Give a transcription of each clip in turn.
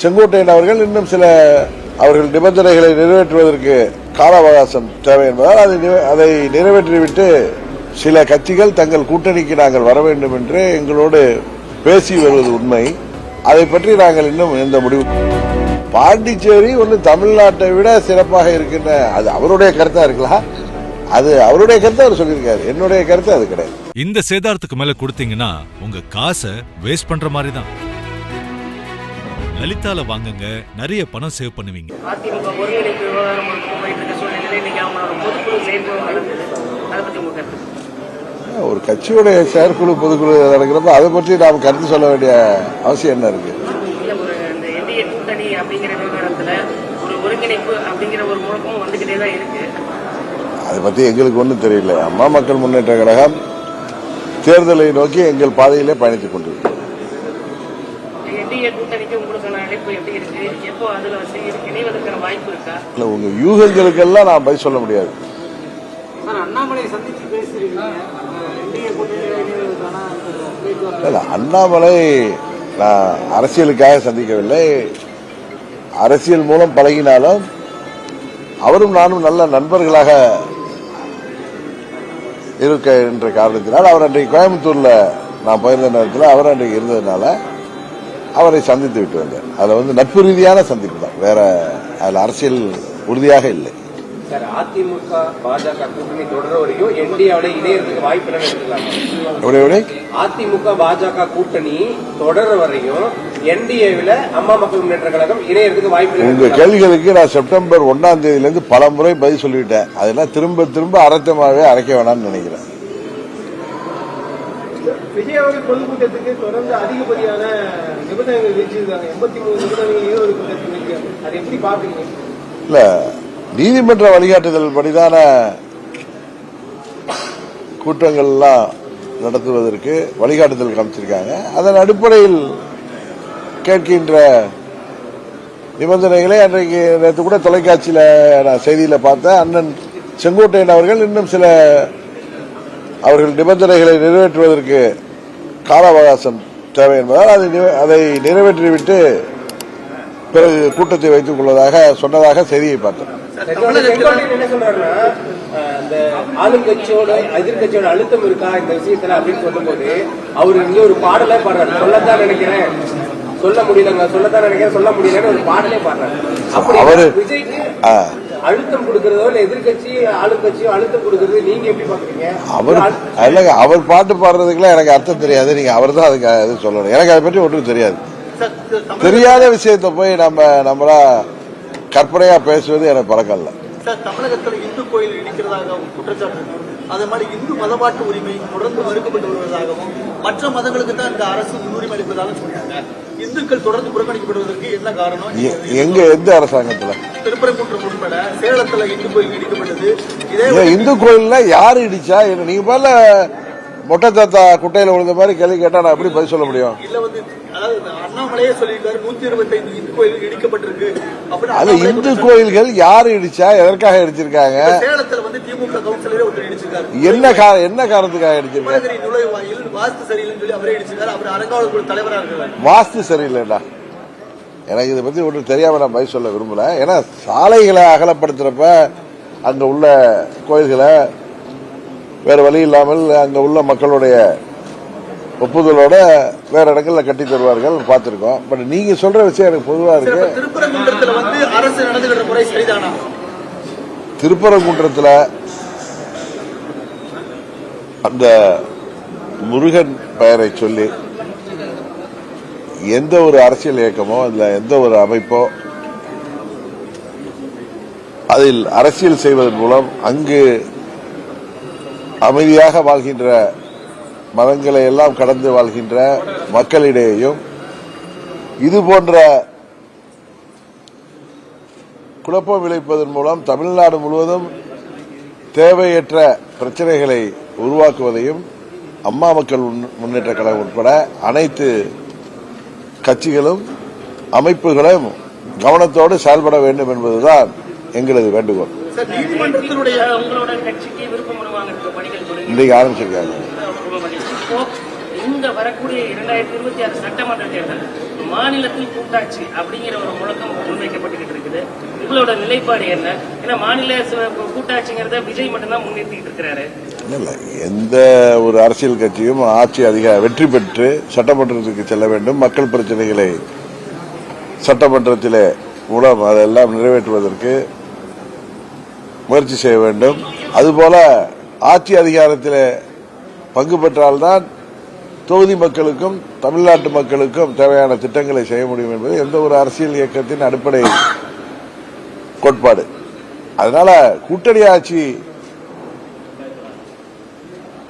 செங்கோட்டையன் அவர்கள் இன்னும் சில அவர்கள் நிபந்தனைகளை நிறைவேற்றுவதற்கு கால அவகாசம் தேவை என்பதால் அதை அதை நிறைவேற்றிவிட்டு சில கட்சிகள் தங்கள் கூட்டணிக்கு நாங்கள் வர வேண்டும் என்று எங்களோடு பேசி வருவது உண்மை. அதை பற்றி நாங்கள் இன்னும் எந்த முடிவு பாண்டிச்சேரி ஒன்று தமிழ்நாட்டை விட சிறப்பாக இருக்கின்ற அது அவருடைய கருத்தா இருக்கலாம். அது அவருடைய கருத்தை அவர் சொல்லியிருக்காரு. என்னுடைய கருத்து அது கிடையாது. இந்த சேதாரத்துக்கு மேல கொடுத்தீங்கன்னா உங்க காசை வேஸ்ட் பண்ற மாதிரி தான் லலிதால வாங்குங்க நிறைய பணம் சேவ் பண்ணுவீங்க. அதிமுக ஒருங்கிணைப்பு விவகாரம் ஒரு பக்கம் போயிட்டு இருக்க சூழ்நிலையில இன்னைக்கு அவங்களோட பொதுக்குழு செயற்குழு நடக்குது. அதை பத்தி உங்க கருத்து? ஒரு கட்சியுடைய செயற்குழு பொதுக்குழு நடக்கிறப்ப அதை பற்றி நாம் கருத்து சொல்ல வேண்டிய அவசியம் என்ன இருக்கு? இல்ல ஒரு இந்த என்டிஏ கூட்டணி அப்படிங்கிற விவகாரத்துல ஒரு ஒருங்கிணைப்பு அப்படிங்கிற ஒரு முழக்கமும் வந்துகிட்டே தான் இருக்கு. அதை பற்றி எங்களுக்கு ஒன்றும் தெரியல. அம்மா மக்கள் முன்னேற்ற கழகம் தேர்தலை நோக்கி எங்கள் பாதையிலே பயணித்துக் கொண்டிருக்கிறோம் என்டிஏ கூட்டணிக்கு உங்களுக்கான அழைப்பு எப்படி இருக்கு எப்போ அதுல வந்து இணைவதற்கான வாய்ப்பு இருக்கா? இல்ல, உங்க யூகங்களுக்கெல்லாம் நான் பதில் சொல்ல முடியாது. சந்திச்சு பேசுறீங்க. இல்ல, அண்ணாமலை நான் அரசியலுக்காக சந்திக்கவில்லை. அரசியல் மூலம் பழகினாலும் அவரும் நானும் நல்ல நண்பர்களாக இருக்க என்ற காரணத்தினால் அவர் அன்றைக்கு கோயம்புத்தூர்ல நான் போயிருந்த நேரத்தில் அவர் அன்றைக்கு இருந்ததுனால அவரை சந்தித்து விட்டு வந்தேன் அதுல வந்து நட்பு ரீதியான சந்திப்பு தான். வேற அதுல அரசியல் உறுதியாக இல்லை. அதிமுக பாஜக கூட்டணி தொடர வரையும் என்டிஏவோட இணையறதுக்கு வாய்ப்பு எடுத்துக்கலாம்? அதிமுக பாஜக கூட்டணி தொடர வரையும் என்டிஏவில் அம்மா மக்கள் முன்னேற்ற கழகம் இணையறதுக்கு வாய்ப்பு உங்க கேள்விகளுக்கு நான் செப்டம்பர் ஒன்னாம் தேதியில இருந்து பல முறை பதில் சொல்லிவிட்டேன். அதெல்லாம் திரும்ப திரும்ப அரைத்தமாவே அரைக்க வேணாம்னு நினைக்கிறேன். விஜய் அவர்கள் பொதுக்கூட்டத்துக்கு தொடர்ந்து அதிகப்படியான நிபந்தனைகள் விதிச்சிருக்காங்க. எண்பத்தி மூணு நிபந்தனைகள் ஈரோடு கூட்டத்தில் இருக்கு அதை எப்படி பாக்குறீங்க இல்ல நீதிமன்ற வழிகாட்டுதல் படிதான கூட்டங்கள்லாம் நடத்துவதற்கு வழிகாட்டுதல் காமிச்சிருக்காங்க. அதன் அடிப்படையில் கேட்கின்ற நிபந்தனைகளை அன்றைக்கு நேற்று கூட தொலைக்காட்சியில் நான் செய்தியில பார்த்தேன். அண்ணன் செங்கோட்டையன் அவர்கள் இன்னும் சில அவர்கள் நிபந்தனைகளை நிறைவேற்றுவதற்கு கால அவகாசம் தேவை என்பதால் அதை அதை நிறைவேற்றிவிட்டு பிறகு கூட்டத்தை வைத்துக் கொள்வதாக சொன்னதாக செய்தியை அஹ், இந்த ஆளுங்கட்சியோட எதிர்கட்சியோட அழுத்தம் இருக்கா இந்த விஷயத்துல அப்படின்னு சொல்லும்போது அவர் இங்க ஒரு பாடலே பாடுறாரு. சொல்லத்தான் நினைக்கிறேன். சொல்ல முடியலங்க சொல்லத்தான் நினைக்கிறேன் சொல்ல முடியலன்னு ஒரு பாடலே பாடுறாரு. அப்படி அவரு- விஜய்க்கு. அழுத்தம் கொடுக்கறதோ இல்ல எதிர்கட்சி ஆளுங்கட்சியோ அழுத்தம் கொடுக்கறது நீங்க எப்படி பாக்குறீங்க அவர் இல்லைங்க அவர் பாட்டு பாடுறதுக்குலாம் எனக்கு அர்த்தம் தெரியாது. நீங்க அவர் தான் அதுக்கு இது சொல்லணும். எனக்கு அதை பற்றி ஒன்றும் தெரியாது. தெரியாத விஷயத்தை போய் நம்ம நம்மளா கற்பனையா பேசுவது எனக்கு பழக்கம் இல்லை சார் தமிழகத்தில் இந்து கோயில் இடிக்கிறதாக குற்றச்சாட்டு. அதே மாதிரி இந்து மதபாட்டு உரிமை தொடர்ந்து மறுக்கப்பட்டு வருவதாகவும் மற்ற மதங்களுக்கு தான் இந்த அரசு முன்னுரிமை அளிப்பதாக சொல்றாங்க. இந்துக்கள் தொடர்ந்து புறக்கணிக்கப்படுவதற்கு என்ன காரணம்? எங்க எந்த அரசாங்கத்துல? திருப்பரங்குன்றம் உட்பட சேலத்துல இந்து கோயில் இடிக்கப்பட்டது. இதே ஏன் இந்து கோயில்ல யாரு இடிச்சா? என்ன- நீங்க மேல மொட்டை தாத்தா குட்டையில விழுந்த மாதிரி கேள்வி கேட்டா நான் எப்படி பதில் சொல்ல முடியும்? இல்ல வந்து அதாவது அண்ணாமலையே சொல்லியிருக்காரு நூத்தி இருபத்தைந்து இந்து கோயில் இடிக்கப்பட்டிருக்கு. அப்படின்னு அது அண்ணாமலை இந்து குற்றம் கோயில்கள் யாரு இடிச்சா எதற்காக இடிச்சிருக்காங்க? சாட்டி- சேலத்துல வந்து திமுக கவுன்சிலரே ஒருத்தர் இடிச்சிருக்காரு. என்ன கா- என்ன காரணத்துக்காக இடிச்சிருக்காங்க? நுழைவாயில் வாஸ்து சரியில்லைன்னு சொல்லி அவரே இடிச்சிருக்காரு. அவர் அறங்காவல் குழு தலைவரா இருக்கிறார். வாஸ்து சரியில்லைடா. எனக்கு இதை பத்தி ஒன்றும் தெரியாம நான் பதில் சொல்ல விரும்பல. ஏன்னா சாலைகளை அகலப்படுத்துறப்ப அங்க உள்ள கோயில்களை வேற வழி இல்லாமல் அங்க உள்ள மக்களுடைய ஒப்புதலோட வேற இடங்கள்ல கட்டி தருவார்கள் பார்த்திருக்கோம். பட் நீங்க சொல்ற விஷயம் எனக்கு பொதுவா இருக்கு. திருப்பரங்குன்றத்துல அந்த முருகன் பெயரை சொல்லி எந்த ஒரு அரசியல் இயக்கமோ இல்ல எந்த ஒரு அமைப்போ அதில் அரசியல் செய்வதன் மூலம் அங்கு அமைதியாக வாழ்கின்ற மதங்களை எல்லாம் கடந்து வாழ்கின்ற மக்களிடையேயும் இது போன்ற குழப்பம் விளைப்பதன் மூலம் தமிழ்நாடு முழுவதும் தேவையற்ற பிரச்சனைகளை உருவாக்குவதையும் அம்மா மக்கள் முன்- முன்னேற்ற கழகம் உட்பட அனைத்து கட்சிகளும் அமைப்புகளும் கவனத்தோடு செயல்பட வேண்டும் என்பதுதான் எங்களது வேண்டுகோள். இன்றைக்கு ஆரம்பிச்சிருக்காங்க. இந்த வரக்கூடிய இரண்டாயிரத்தி இருபத்தி ஆறு சட்டமன்ற தேர்தல் மாநிலத்தில் கூட்டாட்சி அப்படிங்கிற ஒரு முழக்கம் முன்வைக்கப்பட்டுக்கிட்டு இருக்குது. உங்களோட நிலைப்பாடு என்ன? ஏன்னா மாநில கூட்டாட்சிங்கிறத விஜய் மட்டும்தான் முன்னிறுத்திட்டு இருக்கிறாரு. இல்லை எந்த ஒரு அரசியல் கட்சியும் ஆட்சி அதிக வெற்றி பெற்று சட்டமன்றத்துக்கு செல்ல வேண்டும். மக்கள் பிரச்சனைகளை சட்டமன்றத்திலே மூலம் அதெல்லாம் நிறைவேற்றுவதற்கு முயற்சி செய்ய வேண்டும். அதுபோல ஆட்சி அதிகாரத்தில் பங்கு பெற்றால்தான் தொகுதி மக்களுக்கும் தமிழ்நாட்டு மக்களுக்கும் தேவையான திட்டங்களை செய்ய முடியும் என்பது எந்த ஒரு அரசியல் இயக்கத்தின் அடிப்படை கோட்பாடு. அதனால கூட்டணி ஆட்சி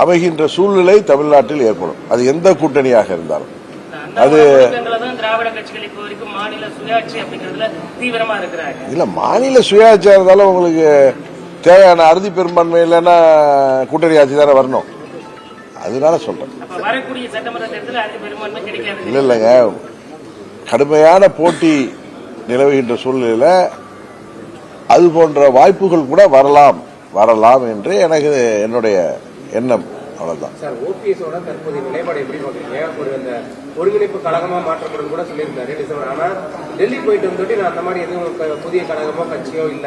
அமைகின்ற சூழ்நிலை தமிழ்நாட்டில் ஏற்படும். அது எந்த கூட்டணியாக இருந்தாலும். இருக்கிறாங்க. இல்ல மாநில சுயாட்சியா இருந்தாலும் உங்களுக்கு தேவையான அறுதி பெரும்பான்மை இல்லைன்னா கூட்டணி ஆட்சி தானே வரணும். அதனால சொல்றேன். அது இல்ல இல்லைங்க. கடுமையான போட்டி நிலவுகின்ற சூழ்நிலையில அது போன்ற வாய்ப்புகள் கூட வரலாம். வரலாம் என்று எனக்கு என்னுடைய எண்ணம். அவ்வளவுதான். சார் ஓபிஎஸோட தற்போதைய நிலைப்பாடு எப்படி பாக்குறீங்க ஒரு அந்த ஒருங்கிணைப்பு கழகமா மாற்றப்படும் கூட சொல்லியிருந்தாரு டிசம்பர். ஆனா டெல்லி போயிட்டு வந்துட்டு நான் அந்த மாதிரி எதுவும் புதிய கழகமோ கட்சியோ இல்ல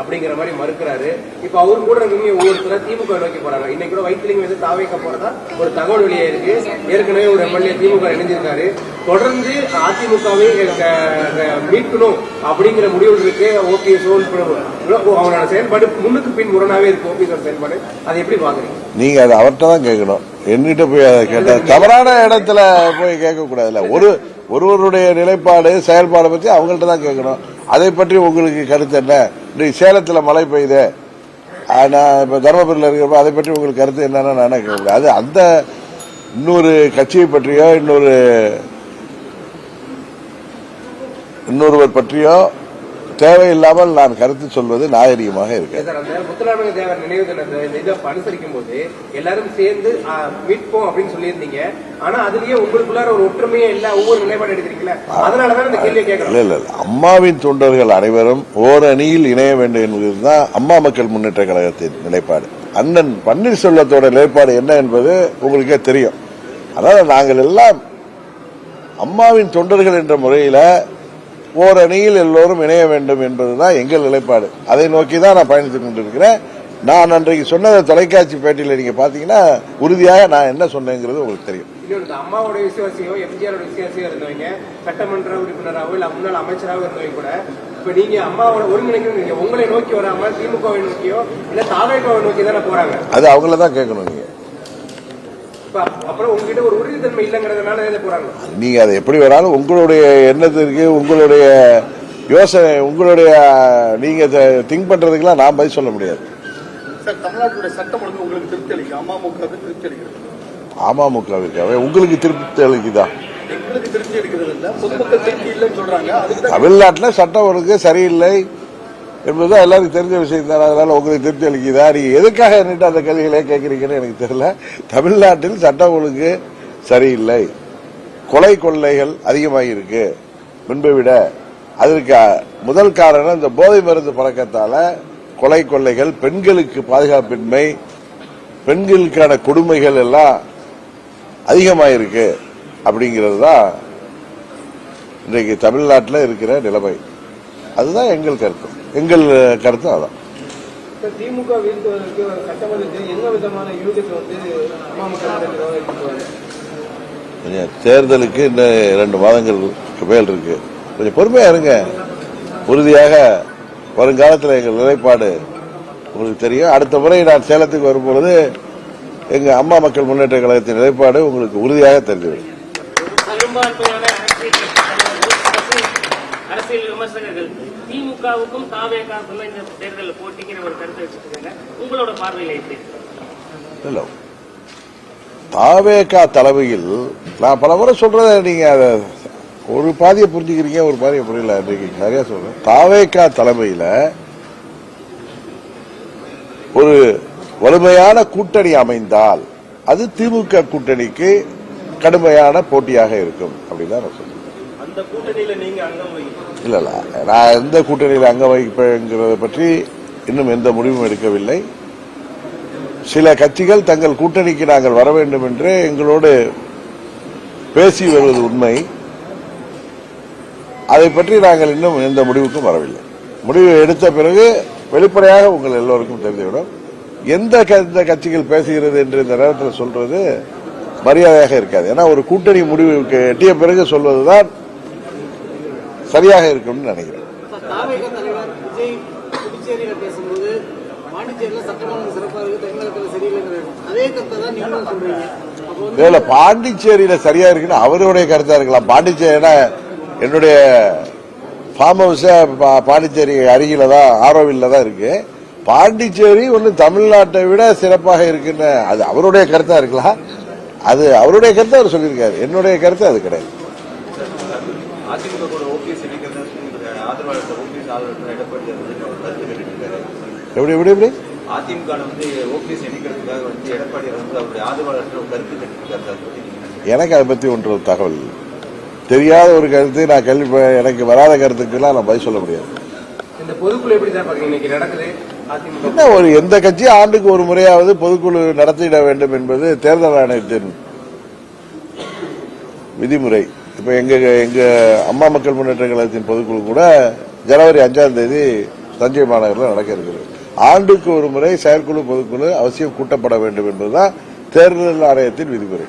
அப்படிங்கிற மாதிரி மறுக்கிறாரு. இப்ப அவரு கூட இருக்கவங்க ஒவ்வொருத்தர திமுக நோக்கி போறாங்க. இன்னைக்கு கூட வைத்திலிங்க வந்து தாவைக்க போறதா ஒரு தகவல் வெளியே இருக்கு. ஏற்கனவே ஒரு எம்எல்ஏ திமுக இணைஞ்சிருக்காரு. தொடர்ந்து அதிமுகவை மீட்கணும் அப்படிங்கிற முடிவு இருக்கு ஓபிஎஸ் அவங்களோட செயல்பாடு முன்னுக்கு பின் முரணாவே இருக்கு ஓபிஎஸ் செயல்பாடு. அதை எப்படி பாக்குறீங்க நீங்க அதை அவர்கிட்ட தான் கேட்கணும். என்கிட்ட போய் அதை கேட்ட தவறான இடத்துல போய் கேட்க கூடாதுல்ல ஒரு ஒருவருடைய நிலைப்பாடு செயல்பாடு பத்தி அவங்கள்ட்ட தான் கேட்கணும். அதை பற்றி உங்களுக்கு கருத்து என்ன? இன்னைக்கு சேலத்துல மழை பெய்யுது. நான் இப்ப தருமபுரியில் இருக்கிறப்ப அதை பற்றி உங்களுக்கு கருத்து என்னன்னு நானே கேட்க முடியாது அது அந்த இன்னொரு கட்சியை பற்றியோ இன்னொரு இன்னொருவர் பற்றியோ தேவையில்லாமல் நான் கருத்து சொல்வது நாகரிகமாக இருக்கு முத்துராமலிங்க தேவர் நினைவு தினத்தை இந்த இதை அனுசரிக்கும் போது எல்லாரும் சேர்ந்து ஆ, மீட்போம் அப்படின்னு சொல்லியிருந்தீங்க. ஆனா அதுலயே உங்களுக்குள்ளார ஒரு ஒற்றுமையே இல்ல ஒவ்வொரு நிலைப்பாடு எடுக்கிறீங்களா அதனாலதான் இந்த கேள்வியை இல்ல கேட்கறோம். இல்ல இல்ல. அம்மாவின் தொண்டர்கள் அனைவரும் ஓர் அணியில் இணைய வேண்டும் என்பதுதான் அம்மா மக்கள் முன்னேற்ற கழகத்தின் நிலைப்பாடு. அண்ணன் பன்னீர்செல்வத்தோட நிலைப்பாடு என்ன என்பது உங்களுக்கே தெரியும். அதனால நாங்கள் எல்லாம் அம்மாவின் தொண்டர்கள் என்ற முறையில ஓர் அணியில் எல்லோரும் இணைய வேண்டும் என்பதுதான் எங்கள் நிலைப்பாடு. அதை நோக்கி தான் நான் பயணித்துக் கொண்டிருக்கிறேன். நான் அன்றைக்கு சொன்னதை தொலைக்காட்சி பேட்டியில் நீங்க பாத்தீங்கன்னா உறுதியாக நான் என்ன சொன்னேங்கிறது உங்களுக்கு தெரியும். அம்மாவோட விசுவாசியோ எம்ஜிஆரோட விசுவாசியோ இருந்தவங்க சட்டமன்ற உறுப்பினராகவோ இல்ல முன்னாள் அமைச்சராகவோ இருந்தவங்க கூட இப்ப நீங்க அம்மாவோட ஒருங்கிணைக்கணும் நீங்க உங்களை நோக்கி வராம திமுகவை நோக்கியோ இல்ல தாவேகாவை நோக்கி தானே போறாங்க? அது அவங்கள தான் கேட்கணும் நீங்க இப்ப அப்புறம் உங்ககிட்ட ஒரு உறுதித்தன்மை இல்லைங்கிறதுனால இதை போறாங்க நீங்க அதை எப்படி வேணாலும் உங்களுடைய எண்ணத்திற்கு உங்களுடைய யோசனை உங்களுடைய நீங்க திங்க் பண்றதுக்கெல்லாம் நான் பதில் சொல்ல முடியாது. ஒழுங்கு உங்களுக்கு திருப்தி அளிக்குதா? தமிழ்நாட்டில் சட்டம் ஒழுங்கு சரியில்லை. என்பது எல்லாருக்கும் தெரிஞ்ச விஷயம் தான். அதனால உங்களுக்கு திருப்தி அளிக்குதா? நீங்க எதுக்காக என்னட்டு அந்த கேள்விகளே கேட்குறீங்கன்னு எனக்கு தெரியல. தமிழ்நாட்டில் சட்டம் ஒழுங்கு சரியில்லை. கொலை கொள்ளைகள் அதிகமாக இருக்கு. முன்பை விட அதற்கு முதல் காரணம் இந்த போதை மருந்து பழக்கத்தால கொலை கொள்ளைகள் பெண்களுக்கு பாதுகாப்பின்மை பெண்களுக்கான கொடுமைகள் எல்லாம் அதிகமாயிருக்கு அப்படிங்கிறது தான் இன்றைக்கு தமிழ்நாட்டில் இருக்கிற நிலைமை. அதுதான் எங்கள் கருத்து. எங்கள் கருத்து அதான். திமுக வீழ்த்துவதற்கு சட்டமன்றத்தில் என்ன விதமான யூகத்தை வந்து அமமுக நடத்துவாங்க கொஞ்சம் தேர்தலுக்கு இன்னும் ரெண்டு மாதங்களுக்கு மேல் இருக்கு. கொஞ்சம் பொறுமையா இருங்க. உறுதியாக வருங்காலத்தில் எங்கள் நிலைப்பாடு உங்களுக்கு தெரியும். அடுத்த முறை நான் சேலத்துக்கு வரும்பொழுது எங்க அம்மா மக்கள் முன்னேற்ற கழகத்தின் நிலைப்பாடு உங்களுக்கு உறுதியாக தெரிஞ்சுவிடும் அரசியல் விமர்சகர்கள் திமுகவுக்கும் தாவேகாவுக்கும் இந்த தேர்தலில் போட்டிங்கிற ஒரு கருத்தை வச்சுட்டு இருக்காங்க உங்களோட பார்வையில எப்படி இல்ல. தாவேகா தலைமையில் நான் பல முறை சொல்றத நீங்க அதை ஒரு பாதியை புரிஞ்சுக்கிறீங்க ஒரு பாதியை புரியல இன்னைக்கு நிறைய சொல்றேன். தாவேகா தலைமையில ஒரு வலிமையான கூட்டணி அமைந்தால் அது திமுக கூட்டணிக்கு கடுமையான போட்டியாக இருக்கும் அப்படின்னு நான் சொல்றேன். அந்த கூட்டணியில நீங்க அங்கம் வகிக்கணும். இல்லை நான் எந்த கூட்டணியில் அங்க வகிப்பேங்கிறத பற்றி இன்னும் எந்த முடிவும் எடுக்கவில்லை. சில கட்சிகள் தங்கள் கூட்டணிக்கு நாங்கள் வர வேண்டும் என்று எங்களோடு பேசி வருவது உண்மை. அதை பற்றி நாங்கள் இன்னும் எந்த முடிவுக்கும் வரவில்லை. முடிவு எடுத்த பிறகு வெளிப்படையாக உங்கள் எல்லோருக்கும் தெரிந்துவிடும். எந்த க- இந்த கட்சிகள் பேசுகிறது என்று இந்த நேரத்தில் சொல்றது மரியாதையாக இருக்காது. ஏன்னா ஒரு கூட்டணி முடிவுக்கு எட்டிய பிறகு சொல்வதுதான் சரியாக இருக்கும்னு நினைக்கிறேன். பேசும்போது பாண்டிச்சேரியில சரியா இருக்குன்னு அவருடைய கருத்தா இருக்கலாம். பாண்டிச்சேரினா என்னுடைய ஃபார்ம் ஹவுஸ் பாண்டிச்சேரி அருகில தான் ஆரோவில்ல தான் இருக்கு. பாண்டிச்சேரி ஒன்று தமிழ்நாட்டை விட சிறப்பாக இருக்குன்னு அது அவருடைய கருத்தா இருக்கலாம். அது அவருடைய கருத்தை அவர் சொல்லியிருக்காரு. என்னுடைய கருத்து அது கிடையாது. அதிமுக கூட ஓபிஎஸ் இணைக்கிறது ஆதரவாளர் ஓபிஎஸ் ஆதரவாளர் எடப்பாடி கருத்து கேட்டுருக்காரு எப்படி எப்படி எப்படி? அதிமுக வந்து ஓபிஎஸ் இணைக்கிறதுக்காக வந்து எடப்பாடி வந்து அவருடைய ஆதரவாளர்கள் கருத்து கேட்டுருக்காரு? எனக்கு அதை பத்தி ஒன்று தகவல். தெரியாத ஒரு கருத்து நான் கேள்வி எனக்கு வராத கருத்துக்கெல்லாம் நான் பதில் சொல்ல முடியாது. இந்த பொதுக்குழு எப்படி சார் பாக்குறீங்க இன்னைக்கு நடக்குது அதிமுக. என்ன ஒரு எந்த கட்சி ஆண்டுக்கு ஒரு முறையாவது பொதுக்குழு நடத்திட வேண்டும் என்பது தேர்தல் ஆணையத்தின் விதிமுறை. இப்ப எங்க எங்க அம்மா மக்கள் முன்னேற்ற கழகத்தின் பொதுக்குழு கூட ஜனவரி அஞ்சாம் தேதி தஞ்சை மாநகரில் நடக்க இருக்கிறது. ஆண்டுக்கு ஒரு முறை செயற்குழு பொதுக்குழு அவசியம் கூட்டப்பட வேண்டும் என்பதுதான் தேர்தல் ஆணையத்தின் விதிமுறை.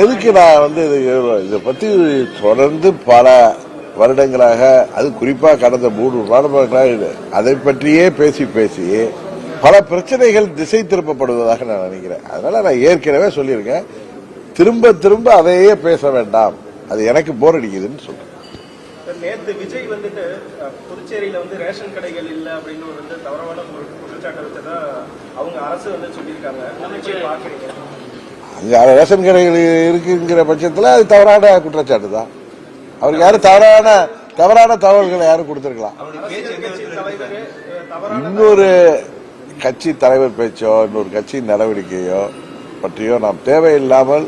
எதுக்கு நான் வந்து இது இதை பத்தி தொடர்ந்து பல வருடங்களாக அது குறிப்பா கடந்த மூன்று வருடங்களாக அதை பற்றியே பேசி பேசி பல பிரச்சனைகள் திசை திருப்பப்படுவதாக நான் நினைக்கிறேன். அதனால நான் ஏற்கனவே சொல்லியிருக்கேன். திரும்ப திரும்ப அதையே பேச வேண்டாம். அது எனக்கு போர் அடிக்குதுன்னு சொல்றேன். நேத்து விஜய் வந்துட்டு புதுச்சேரியில வந்து ரேஷன் கடைகள் இல்ல அப்படின்னு வந்து தவறான குற்றச்சாட்டை வச்சதா அவங்க அரசு வந்து சொல்லியிருக்காங்க. ரேஷன் கடைகள் இருக்குங்கிற பட்சத்தில் அது தவறான குற்றச்சாட்டு தான் அவருக்கு யாரும் தவறான தவறான தகவல்களை யாரும் கொடுத்திருக்கலாம். இன்னொரு கட்சி தலைவர் பேச்சோ இன்னொரு கட்சி நடவடிக்கையோ பற்றியோ நாம் தேவையில்லாமல்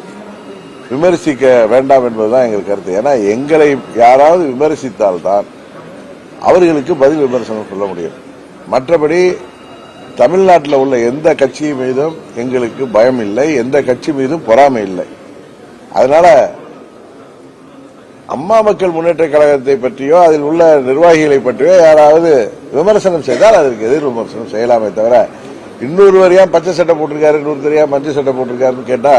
விமர்சிக்க வேண்டாம் என்பதுதான் எங்கள் கருத்து. ஏன்னா எங்களை யாராவது விமர்சித்தால்தான் அவர்களுக்கு பதில் விமர்சனம் சொல்ல முடியும். மற்றபடி தமிழ்நாட்டில் உள்ள எந்த கட்சி மீதும் எங்களுக்கு பயம் இல்லை எந்த கட்சி மீதும் பொறாமை இல்லை. அதனால அம்மா மக்கள் முன்னேற்ற கழகத்தை பற்றியோ அதில் உள்ள நிர்வாகிகளை பற்றியோ யாராவது விமர்சனம் செய்தால் அதற்கு எதிர் விமர்சனம் செய்யலாமே தவிர இன்னொருவர் ஏன் பச்சை சட்டை போட்டிருக்காரு இன்னொருத்தர் ஏன் மஞ்சள் சட்டை போட்டிருக்காருன்னு கேட்டா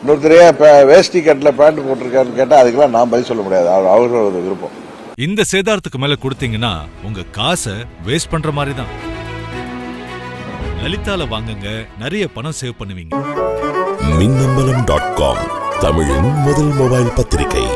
இன்னொருத்தர் ஏன் பே- வேஷ்டி கட்டில் பேண்ட் போட்டிருக்காருன்னு கேட்டா அதுக்கெல்லாம் நான் பதில் சொல்ல முடியாது. அவர் அவர்களோட விருப்பம். இந்த சேதாரத்துக்கு மேல கொடுத்தீங்கன்னா உங்க காசை வேஸ்ட் பண்ற மாதிரி தான் லலிதால வாங்குங்க நிறைய பணம் சேவ் பண்ணுவீங்க. மின்னம்பலம் டாட் காம் தமிழின் முதல் மொபைல் பத்திரிகை.